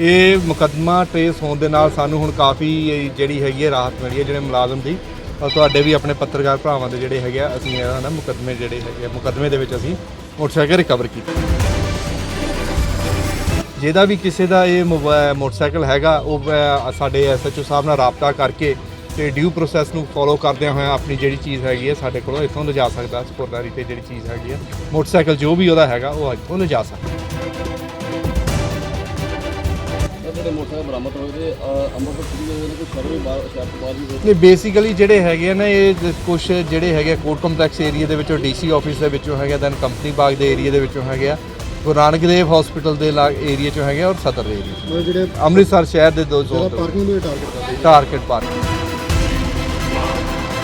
ਇਹ ਮੁਕੱਦਮਾ ਟ੍ਰੇਸ ਹੋਣ ਦੇ ਨਾਲ ਸਾਨੂੰ ਹੁਣ ਕਾਫੀ ਜਿਹੜੀ ਹੈਗੀ ਹੈ ਰਾਹਤ ਮਿਲੀ ਹੈ ਜਿਹੜੇ ਮੁਲਾਜ਼ਮ ਦੀ। ਔਰ ਤੁਹਾਡੇ ਵੀ ਆਪਣੇ ਪੱਤਰਕਾਰ ਭਰਾਵਾਂ ਦੇ ਜਿਹੜੇ ਹੈਗੇ ਆ ਅਸੀਂ ਇਹਦਾ ਨਾ ਮੁਕੱਦਮੇ ਜਿਹੜੇ ਹੈਗੇ ਆ ਮੁਕੱਦਮੇ ਦੇ ਵਿੱਚ ਅਸੀਂ ਮੋਟਰਸਾਈਕਲ ਰਿਕਵਰ ਕੀਤਾ। ਜਿਹਦਾ ਵੀ ਕਿਸੇ ਦਾ ਇਹ ਮੋਬਾ- ਮੋਟਰਸਾਈਕਲ ਹੈਗਾ ਉਹ ਅਹ, ਸਾਡੇ ਐਸਐਚਓ ਸਾਹਿਬ ਨਾਲ ਰਾਬਤਾ ਕਰਕੇ ਤੇ ਡਿਊ ਪ੍ਰੋਸੈਸ ਨੂੰ ਫੋਲੋ ਕਰਦਿਆਂ ਹੋਇਆਂ ਆਪਣੀ ਜਿਹੜੀ ਚੀਜ਼ ਹੈਗੀ ਹੈ ਸਾਡੇ ਕੋਲੋਂ ਇੱਥੋਂ ਲਿਜਾ ਸਕਦਾ ਸਪੋਰਟਰੀ ਤੇ ਜਿਹੜੀ ਚੀਜ਼ ਹੈਗੀ ਹੈ। ਮੋਟਰਸਾਈਕਲ ਜੋ ਵੀ ਉਹਦਾ ਹੈਗਾ ਉਹ ਇੱਥੋਂ ਲਿਜਾ ਸਕਦਾ। ਜਿਹੜੇ ਮੋਟਰਸਾਈਕਲ ਬਰਾਮਦ ਹੋਏ ਤੇ ਅ, ਅੰਮ੍ਰਿਤਸਰ ਸਿਟੀ ਦੇ ਵਿੱਚ ਕੋਈ ਸ਼ਹਿਰ ਵੀ ਬਾਹਰ ਸ਼ਹਿਰ ਤੋਂ ਬਾਹਰ ਵੀ ਹੋਏ ਨੇ ਬੇਸਿਕਲੀ ਜਿਹੜੇ ਹੈਗੇ ਆ ਨਾ ਇਹ ਕੁਝ ਜਿਹੜੇ ਹੈਗੇ ਕੋਰਟ ਕੰਪਲੈਕਸ ਏਰੀਆ ਦੇ ਵਿੱਚੋਂ ਡੀਸੀ ਆਫਿਸ ਦੇ ਵਿੱਚੋਂ ਹੈਗੇ ਦੈਨ ਕੰਪਨੀ ਬਾਗ ਦੇ ਏਰੀਆ ਦੇ ਵਿੱਚੋਂ ਹੈਗੇ ਆ ਗੁਰੂ ਨਾਨਕ ਦੇਵ ਹਸਪੀਟਲ ਦੇ ਏਰੀਆ ਚੋਂ ਹੈਗੇ ਆ ਔਰ ਸਦਰ ਦੇ ਏਰੀਆ ਮਤਲਬ ਜਿਹੜੇ ਅੰਮ੍ਰਿਤਸਰ ਸ਼ਹਿਰ ਦੇ ਦੋ ਜ਼ੋਨ ਪਾਰਕਿੰਗ ਨੂੰ ਟਾਰਗੇਟ ਕਰਦੇ ਟਾਰਗੇਟ ਪਾਰਕ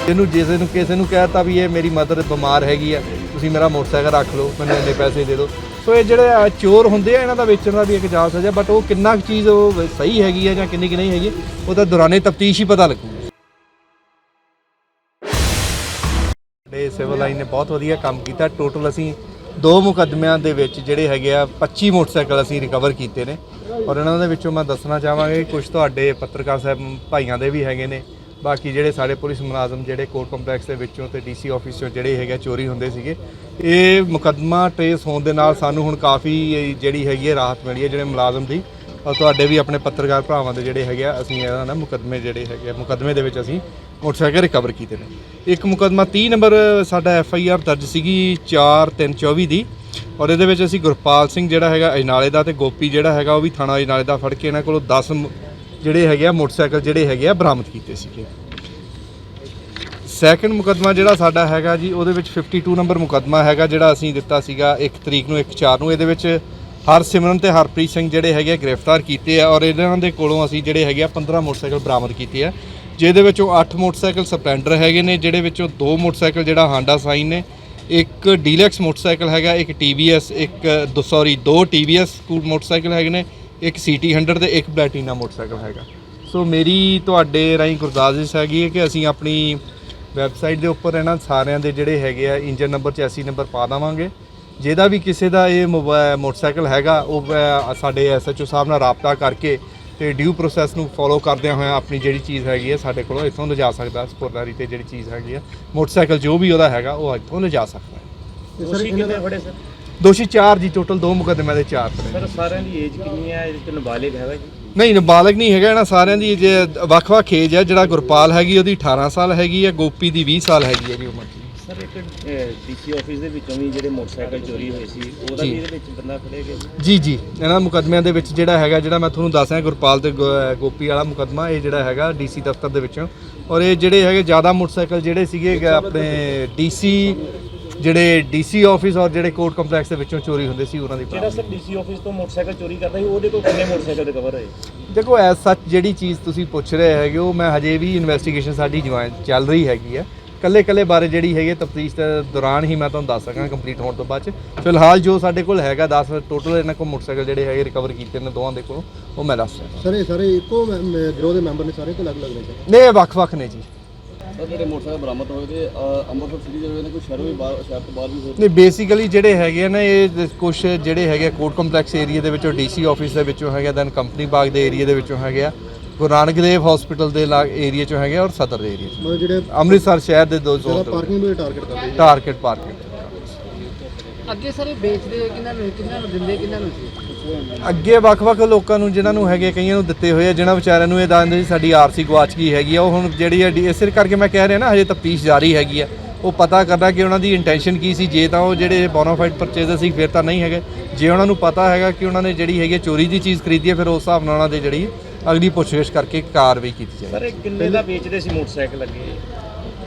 ਇਹਨੂੰ ਜਿਸ ਨੂੰ ਕਿਸੇ ਨੂੰ ਕਹਿਤਾ ਵੀ ਇਹ ਮੇਰੀ ਮਦਰ ਬਿਮਾਰ ਹੈਗੀ ਆ ਤੁਸੀਂ ਮੇਰਾ ਮੋਟਰਸਾਈਕਲ ਰੱਖ ਲਓ ਮੈਨੂੰ ਇੰਨੇ ਪੈਸੇ ਦੇ ਦਿਓ। ਸੋ ਇਹ ਜਿਹੜੇ ਅ, ਚੋਰ ਹੁੰਦੇ ਆ ਇਹਨਾਂ ਦਾ ਵੇਚਣ ਦਾ ਵੀ ਇੱਕ ਜਾਲ ਸਜਾ ਬਟ ਉਹ ਕਿੰਨਾ ਕੁ ਚੀਜ਼ ਉਹ ਸਹੀ ਹੈਗੀ ਆ ਜਾਂ ਕਿੰਨੀ ਕਿ ਨਹੀਂ ਹੈਗੀ ਉਹ ਤਾਂ ਦੌਰਾਨੇ ਤਫਤੀਸ਼ ਹੀ ਪਤਾ ਲੱਗੂ। ਸਾਡੇ ਸਿਵਲ ਲਾਈਨ ਨੇ ਬਹੁਤ ਵਧੀਆ ਕੰਮ ਕੀਤਾ। ਟੋਟਲ ਅਸੀਂ ਦੋ ਮੁਕੱਦਮਿਆਂ ਦੇ ਵਿੱਚ ਜਿਹੜੇ ਹੈਗੇ ਆ 25 ਮੋਟਰਸਾਈਕਲ ਅਸੀਂ ਰਿਕਵਰ ਕੀਤੇ ਨੇ। ਔਰ ਇਹਨਾਂ ਦੇ ਵਿੱਚੋਂ ਮੈਂ ਦੱਸਣਾ ਚਾਹਾਂਗਾ ਕੁਝ ਤੁਹਾਡੇ ਪੱਤਰਕਾਰ ਸਾਹਿਬ ਭਾਈਆਂ ਦੇ ਵੀ ਹੈਗੇ ਨੇ। ਬਾਕੀ ਜਿਹੜੇ ਸਾਡੇ ਪੁਲਿਸ ਮੁਲਾਜ਼ਮ ਜਿਹੜੇ ਕੋਰਟ ਕੰਪਲੈਕਸ ਦੇ ਵਿੱਚੋਂ ਤੇ ਡੀਸੀ ਆਫਿਸ ਚੋਂ ਜਿਹੜੇ ਹੈਗੇ ਆ, ਚੋਰੀ ਹੁੰਦੇ ਸੀਗੇ ਇਹ ਮੁਕੱਦਮਾ ਟ੍ਰੇਸ ਹੋਣ ਦੇ ਨਾਲ ਸਾਨੂੰ ਹੁਣ ਕਾਫੀ ਜਿਹੜੀ ਹੈਗੀ ਹੈ ਰਾਹਤ ਮਿਲੀ ਹੈ ਜਿਹੜੇ ਮੁਲਾਜ਼ਮ ਦੀ। ਔਰ ਤੁਹਾਡੇ ਵੀ ਆਪਣੇ ਪੱਤਰਕਾਰ ਭਰਾਵਾਂ ਦੇ ਜਿਹੜੇ ਹੈਗੇ ਆ ਅਸੀਂ ਇਹਨਾਂ ਨਾ ਮੁਕੱਦਮੇ ਜਿਹੜੇ ਹੈਗੇ ਆ ਮੁਕੱਦਮੇ ਦੇ ਵਿੱਚ ਅਸੀਂ ਮੋਟਰਸਾਈਕਲ ਰਿਕਵਰ ਕੀਤੇ ਨੇ। ਇੱਕ ਮੁਕੱਦਮਾ 30 ਨੰਬਰ ਸਾਡਾ ਐਫ ਆਈ ਆਰ ਦਰਜ ਸੀਗੀ 4 3 24 ਦੀ। ਔਰ ਇਹਦੇ ਵਿੱਚ ਅਸੀਂ ਗੁਰਪਾਲ ਸਿੰਘ ਜਿਹੜਾ ਹੈਗਾ ਅਜਨਾਲੇ ਦਾ ਤੇ ਗੋਪੀ ਜਿਹੜਾ ਹੈਗਾ ਉਹ ਵੀ ਥਾਣਾ ਅਜਨਾਲੇ ਦਾ ਫੜ ਕੇ ਇਹਨਾਂ ਕੋਲੋਂ 10 ਜਿਹੜੇ ਹੈਗੇ ਆ ਮੋਟਰਸਾਈਕਲ ਜਿਹੜੇ ਹੈਗੇ ਆ ਬਰਾਮਦ ਕੀਤੇ ਸੀਗੇ। ਸੈਕੰਡ ਮੁਕੱਦਮਾ ਜਿਹੜਾ ਸਾਡਾ ਹੈਗਾ ਜੀ, ਉਹਦੇ ਵਿੱਚ 52 ਨੰਬਰ ਮੁਕੱਦਮਾ ਹੈਗਾ ਜਿਹੜਾ ਅਸੀਂ ਦਿੱਤਾ ਸੀਗਾ 1 ਤਰੀਕ ਨੂੰ 1 4 ਨੂੰ। ਇਹਦੇ ਵਿੱਚ ਹਰਸਿਮਰਨ ਤੇ ਹਰਪ੍ਰੀਤ ਸਿੰਘ ਜਿਹੜੇ ਹੈਗੇ ਆ ਗ੍ਰਿਫਤਾਰ ਕੀਤੇ ਆ ਔਰ ਇਹਨਾਂ ਦੇ ਕੋਲੋਂ ਅਸੀਂ ਜਿਹੜੇ ਹੈਗੇ ਆ 15 ਮੋਟਰਸਾਈਕਲ ਬਰਾਮਦ ਕੀਤੇ ਆ, ਜਿਹਦੇ ਵਿੱਚੋਂ 8 ਮੋਟਰਸਾਈਕਲ ਸਪਲੈਂਡਰ ਹੈਗੇ ਨੇ, ਜਿਹੜੇ ਵਿੱਚੋਂ ਦੋ ਮੋਟਰਸਾਈਕਲ ਜਿਹੜਾ ਹਾਂਡਾ ਸਾਈਨ ਨੇ, ਇੱਕ ਡੀਲੈਕਸ ਮੋਟਰਸਾਈਕਲ ਹੈਗਾ, ਇੱਕ TVS ਇੱਕ ਦੋ ਸੌਰੀ ਦੋ TVS ਸਕੂਲ ਮੋਟਰਸਾਈਕਲ ਹੈਗੇ ਨੇ ਇੱਕ CT 100 ਤੇ ਇੱਕ ਪਲੈਟੀਨਾ ਮੋਟਰਸਾਈਕਲ ਹੈਗਾ। ਸੋ ਮੇਰੀ ਤੁਹਾਡੇ ਰਾਹੀਂ ਗੁਰਦਾਸਿਸ਼ ਹੈਗੀ ਹੈ ਕਿ ਅਸੀਂ ਆਪਣੀ ਵੈਬਸਾਈਟ ਦੇ ਉੱਪਰ ਇਹਨਾਂ ਸਾਰਿਆਂ ਦੇ ਜਿਹੜੇ ਹੈਗੇ ਆ ਇੰਜਨ ਨੰਬਰ 84 ਨੰਬਰ ਪਾ ਦੇਵਾਂਗੇ। ਜਿਹਦਾ ਵੀ ਕਿਸੇ ਦਾ ਇਹ ਮੋਬਾ- ਮੋਟਰਸਾਈਕਲ ਹੈਗਾ ਉਹ ਸਾਡੇ ਐਸਐਚਓ ਸਾਹਿਬ ਨਾਲ ਰਾਬਤਾ ਕਰਕੇ ਤੇ ਡਿਊ ਪ੍ਰੋਸੈਸ ਨੂੰ ਫੋਲੋ ਕਰਦਿਆਂ ਹੋਇਆਂ ਆਪਣੀ ਜਿਹੜੀ ਚੀਜ਼ ਹੈਗੀ ਹੈ ਸਾਡੇ ਕੋਲੋਂ ਇੱਥੋਂ ਲਿਜਾ ਸਕਦਾ ਸਪੋਰਟਰੀ ਤੇ ਜਿਹੜੀ ਚੀਜ਼ ਹੈਗੀ ਆ। ਮੋਟਰਸਾਈਕਲ ਜੋ ਵੀ ਉਹਦਾ ਹੈਗਾ ਉਹ ਇੱਥੋਂ ਲਿਜਾ ਸਕਦਾ। ਹੈ ਦੋਸ਼ੀ ਕਿੰਨੇ ਫੜੇ ਸਰ? ਦੋਸ਼ੀ 4 ਜੀ ਟੋਟਲ ਦੋ ਮੁਕੱਦਮਿਆਂ ਦੇ 4 ਫੜੇ ਸਰ ਸਾਰਿਆਂ ਦੀ ਏਜ ਕਿੰਨੀ ਹੈ? ਇਹਦੇ ਤੇ ਨਾਬਾਲਿਗ ਹੈਗਾ ਜੀ? ਨਹੀਂ ਨਾਬਾਲਗ ਨਹੀਂ ਹੈਗਾ ਇਹਨਾਂ ਸਾਰਿਆਂ ਦੀ ਜੇ ਵੱਖ-ਵੱਖ ਏਜ ਹੈ ਜਿਹੜਾ ਗੁਰਪਾਲ ਹੈਗੀ ਉਹਦੀ 18 ਸਾਲ ਹੈਗੀ ਹੈ ਗੋਪੀ ਦੀ 20 ਸਾਲ ਹੈਗੀ ਹੈ ਜੀ ਉਮਰ ਸਰ ਇੱਕ ਡੀਸੀ ਆਫਿਸ ਦੇ ਵਿੱਚੋਂ ਵੀ ਜਿਹੜੇ ਮੋਟਰਸਾਈਕਲ ਚੋਰੀ ਹੋਏ ਸੀ ਉਹਦਾ। ਵੀ ਇਹਦੇ ਵਿੱਚ ਬੰਦਾ ਫੜਿਆ ਗਿਆ ਜੀ? ਜੀ ਇਹਨਾਂ ਮੁਕੱਦਮਿਆਂ ਦੇ ਵਿੱਚ ਜਿਹੜਾ ਹੈਗਾ ਜਿਹੜਾ ਮੈਂ ਤੁਹਾਨੂੰ ਦੱਸ ਰਿਹਾ ਗੁਰਪਾਲ ਤੇ ਗੋਪੀ ਵਾਲਾ ਮੁਕੱਦਮਾ ਇਹ ਜਿਹੜਾ ਹੈਗਾ ਡੀਸੀ ਦਫ਼ਤਰ ਦੇ ਵਿੱਚੋਂ। ਔਰ ਇਹ ਜਿਹੜੇ ਹੈਗੇ ਜ਼ਿਆਦਾ ਮੋਟਰਸਾਈਕਲ ਜਿਹੜੇ ਸੀਗੇ ਆਪਣੇ ਡੀਸੀ ਜਿਹੜੇ ਡੀਸੀ ਆਫਿਸ ਔਰ ਜਿਹੜੇ ਕੋਰਟ ਕੰਪਲੈਕਸ ਦੇ ਵਿੱਚੋਂ ਚੋਰੀ ਹੁੰਦੇ ਸੀ ਉਹਨਾਂ ਦੀ ਜਿਹੜਾ ਸਰ ਡੀਸੀ ਆਫਿਸ ਤੋਂ ਮੋਟਰਸਾਈਕਲ ਚੋਰੀ ਕਰਦਾ ਸੀ ਉਹਦੇ ਕੋਲ ਕਿੰਨੇ ਮੋਟਰਸਾਈਕਲ ਰਿਕਵਰ ਹੋਏ? ਦੇਖੋ ਐਸ ਸੱਚ ਜਿਹੜੀ ਚੀਜ਼ ਤੁਸੀਂ ਪੁੱਛ ਰਹੇ ਹੈਗੇ ਉਹ ਮੈਂ ਹਜੇ ਵੀ ਇਨਵੈਸਟੀਗੇਸ਼ਨ ਸਾਡੀ ਜੁਆਇਨ ਚੱਲ ਰਹੀ ਹੈਗੀ ਹੈ। ਕੱਲੇ ਕੱਲੇ ਬਾਰੇ ਜਿਹੜੀ ਹੈਗੀ ਤਫਤੀਸ਼ ਦੇ ਦੌਰਾਨ ਹੀ ਮੈਂ ਤੁਹਾਨੂੰ ਦੱਸ ਸਕਾਂ ਕੰਪਲੀਟ ਹੋਣ ਤੋਂ ਬਾਅਦ ਚ। ਫਿਲਹਾਲ ਜੋ ਸਾਡੇ ਕੋਲ ਹੈਗਾ 10 ਟੋਟਲ ਇਹਨਾਂ ਕੋਲ ਮੋਟਰਸਾਈਕਲ ਜਿਹੜੇ ਹੈਗੇ ਰਿਕਵਰ ਕੀਤੇ ਨੇ ਦੋਵਾਂ ਦੇ ਕੋਲ ਉਹ ਮੈਂ ਦੱਸ ਰਿਹਾ। ਸਾਰੇ ਸਾਰੇ ਇੱਕੋ ਗਿਰੋਹ ਦੇ ਮੈਂਬਰ ਨੇ ਸਾਰੇ ਕੋ ਅਲੱਗ ਅਲੱਗ ਨੇ ਸਰ ਨੇ ਇਹ ਵੱਖ-ਵੱਖ ਨੇ ਜੀ। ਸਰ ਜਿਹੜੇ ਮੋਟਰਸਾਈਕਲ ਬਰਾਮਦ ਹੋਏ ਤੇ ਅ, ਅੰਮ੍ਰਿਤਸਰ ਸਿਟੀ ਦੇ ਵਿੱਚ ਕੋਈ ਸ਼ਹਿਰ ਵੀ ਬਾਹਰ ਸ਼ਹਿਰ ਤੋਂ ਬਾਹਰ ਵੀ ਹੋਏ? ਨੇ ਬੇਸਿਕਲੀ ਜਿਹੜੇ ਹੈਗੇ ਆ ਨਾ ਇਹ ਕੁਝ ਜਿਹੜੇ ਹੈਗੇ ਕੋਰਟ ਕੰਪਲੈਕਸ ਏਰੀਆ ਦੇ ਵਿੱਚੋਂ ਡੀਸੀ ਆਫਿਸ ਦੇ ਵਿੱਚੋਂ ਹੈਗੇ ਦੈਨ ਕੰਪਨੀ ਬਾਗ ਦੇ ਏਰੀਆ ਦੇ ਵਿੱਚੋਂ ਹੈਗੇ ਆ ਗੁਰੂ ਨਾਨਕ ਦੇਵ ਹਸਪੀਟਲ ਦੇ ਏਰੀਆ ਚੋਂ ਹੈਗੇ ਆ ਔਰ ਸਦਰ ਦੇ ਏਰੀਆ ਮਤਲਬ ਜਿਹੜੇ ਅੰਮ੍ਰਿਤਸਰ ਸ਼ਹਿਰ ਦੇ ਦੋ ਜ਼ੋਨ ਪਾਰਕਿੰਗ ਨੂੰ। ਟਾਰਗੇਟ ਕਰਦੇ ਟਾਰਗੇਟ ਪਾਰਕਿੰਗ ਅੱਗੇ ਸਾਰੇ ਵੇਚਦੇ ਕਿਹਨਾਂ ਨੂੰ ਕਿਹਨਾਂ ਨੂੰ ਦਿੰਦੇ ਕਿਹਨਾਂ ਨੂੰ ਸੀ ਅੱਗੇ ਵੱਖ-ਵੱਖ ਲੋਕਾਂ ਨੂੰ ਜਿਨ੍ਹਾਂ ਨੂੰ ਹੈਗੇ ਕਈਆਂ ਨੂੰ ਦਿੱਤੇ ਹੋਏ ਆ ਜਿਨ੍ਹਾਂ ਵਿਚਾਰਿਆਂ ਨੂੰ ਇਹ ਦੱਸਦੇ ਸੀ ਸਾਡੀ ਆਰਸੀ ਗਵਾਚ ਗਈ ਹੈਗੀ ਆ। ਉਹ ਹੁਣ ਜਿਹੜੀ ਹੈ ਇਸੇ ਕਰਕੇ ਮੈਂ ਕਹਿ ਰਿਹਾ ਨਾ ਹਜੇ ਤਫਤੀਸ਼ ਜਾਰੀ ਹੈਗੀ ਆ। ਉਹ ਪਤਾ ਕਰਨਾ ਕਿ ਉਹਨਾਂ ਦੀ ਇੰਟੈਂਸ਼ਨ ਕੀ ਸੀ। ਜੇ ਤਾਂ ਉਹ ਜਿਹੜੇ ਬੋਨਾਫਾਈਡ ਪਰਚੇਜ਼ਰ ਸੀ ਫਿਰ ਤਾਂ ਨਹੀਂ ਹੈਗੇ। ਜੇ ਉਹਨਾਂ ਨੂੰ ਪਤਾ ਹੈਗਾ ਕਿ ਉਹਨਾਂ ਨੇ ਜਿਹੜੀ ਹੈਗੀ ਚੋਰੀ ਦੀ ਚੀਜ਼ ਖਰੀਦੀ ਹੈ ਫਿਰ ਉਸ ਹਿਸਾਬ ਨਾਲ ਉਹਨਾਂ ਦੇ ਜਿਹੜੀ ਅਗਲੀ ਪੁੱਛਗਿੱਛ ਕਰਕੇ ਕਾਰਵਾਈ ਕੀਤੀ ਜਾਏ ਸਰ ਇਹ ਕਿੰਨੇ ਦਾ ਵੇਚਦੇ ਸੀ ਮੋਟਰਸਾਈਕਲ ਅੱਗੇ?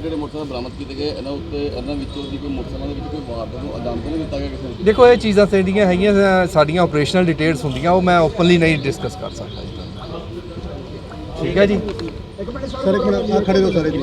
ਜਿਹੜੇ ਮੋਟਰਸਾਈਕਲ ਬਰਾਮਦ ਕੀਤੇ ਗਏ ਇਹਨਾਂ ਉੱਤੇ ਇਹਨਾਂ ਵਿੱਚੋਂ ਦੀ ਕੋਈ ਮੋਟਰਸਾਈਕਲ ਦੇ ਵਿੱਚ ਕੋਈ ਵਾਰਦਾਤ ਨੂੰ ਅੰਜਾਮ ਤਾਂ ਨਹੀਂ ਦਿੱਤਾ ਗਿਆ ਕਿਸੇ ਨੂੰ? ਦੇਖੋ ਇਹ ਚੀਜ਼ਾਂ ਜਿਹੜੀਆਂ ਹੈਗੀਆਂ ਸਾਡੀਆਂ ਆਪਰੇਸ਼ਨਲ ਡਿਟੇਲਸ ਹੁੰਦੀਆਂ ਉਹ ਮੈਂ ਓਪਨਲੀ ਨਹੀਂ ਡਿਸਕਸ ਕਰ ਸਕਦਾ ਠੀਕ ਹੈ ਜੀ? ਸਰ ਖੜੇ ਹੋ ਸਾਰੇ ਜੀ।